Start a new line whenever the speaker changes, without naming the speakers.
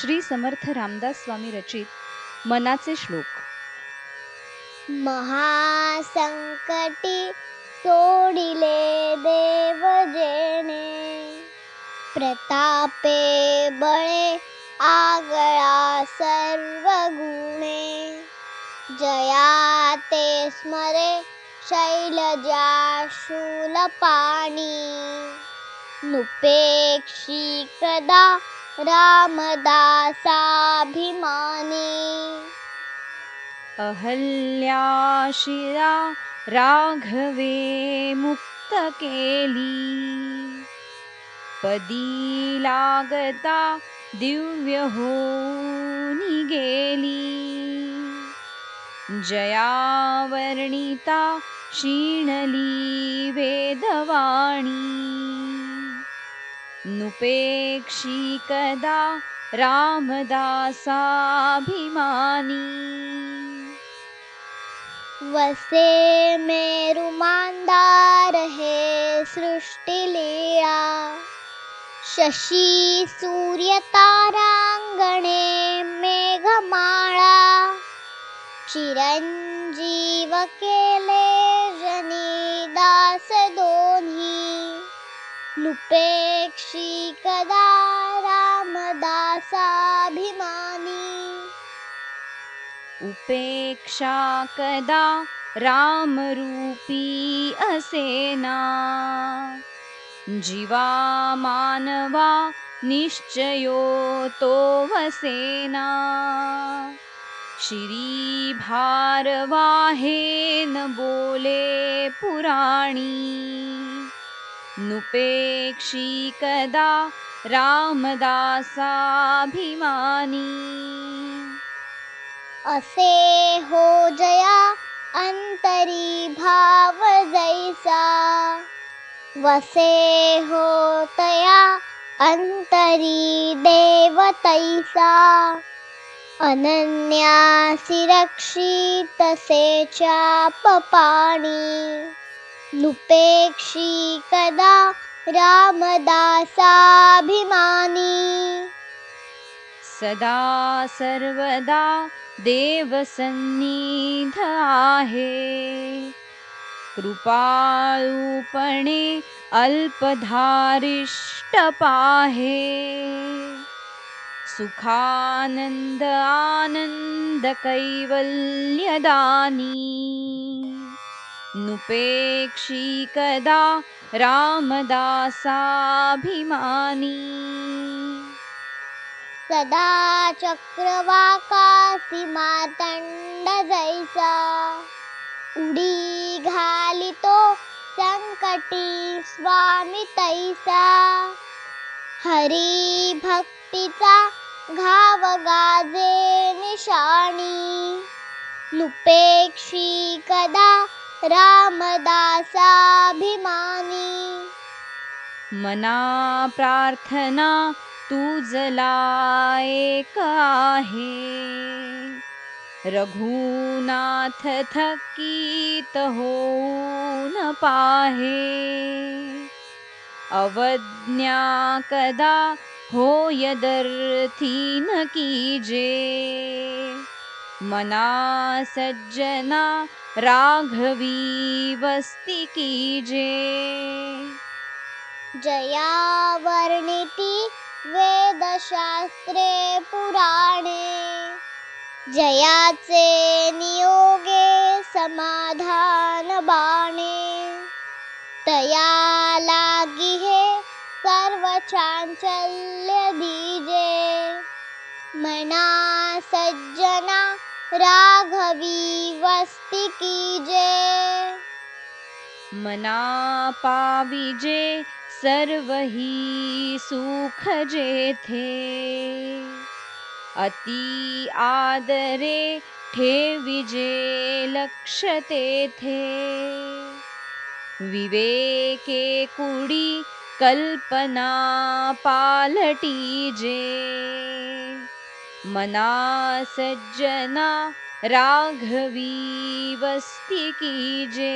श्री समर्थ रामदास स्वामी रचित मनाचे श्लोक.
महासंकटी सोडिले देव जेणे. प्रतापे बळे आगळा सर्व गुणे जया ते स्मरे शैलजा शूलपाणी. नुपेक्षी कदा रामदासाभिमानी।
अहल्याशिरा राघवे मुक्त केली पदी लागता दिव्य होनी गेली। जया वर्णिता क्षीणली वेदवाणी नुपेक्षी कदा रामदासाभिमानी।
वसे मेरुमांदार हे सृष्टिलीळा शशी सूर्य तारांगणे मेघमाळा चिरंजीव नुपेक्षी कदा रामदासाभिमानी।
उपेक्षा कदा रामरूपी असेना। जीवा मानवा निश्चयो तो वसेना। श्री भारवाहेन बोले पुराणी नुपेक्षी कदा रामदासाभिमानी।
असे हो जया अंतरी भाव जैसा। वसे हो तया अंतरी देव तैसा। अनन्यासी रक्षित से चापपाणी नुपेक्षी कदा रामदासाभिमानी।
सदा सर्वदा देवसन्निध आहे। कृपाळूपणे अल्पधारिष्ट पाहे सुखानंद आनंद कैवल्यदानी नुपेक्षी कदा रामदासाभिमानी।
सदा चक्रवाकासी मातंड जैसा उडी घालितो संकटी स्वामी तैसा। हरी भक्तीचा घाव गाजे निशाणी। नुपेक्षी कदा रामदासाभिमानी।
मना प्रार्थना तुझला एक आहे। रघुनाथ थकीत होऊन पाहे। अवज्ञा कदा होयदर्थी न कीजे मना सज्जना राघवी वस्ती कीजे
जया वर्णिती वेदशास्त्रे पुराणे। जयाचे नियोगे समाधान बाणे। तया लागी हे सर्व चाञ्चल्य दीजे। मना सज्जना राघवी, वस्ती कीजे
मना पाविजे सर्व ही सुख जे थे। अति आदरे ठेविजे लक्षते थे। विवेके कुडी कल्पना पालटीजे मना सज्जना राघवी वस्ती कीजे।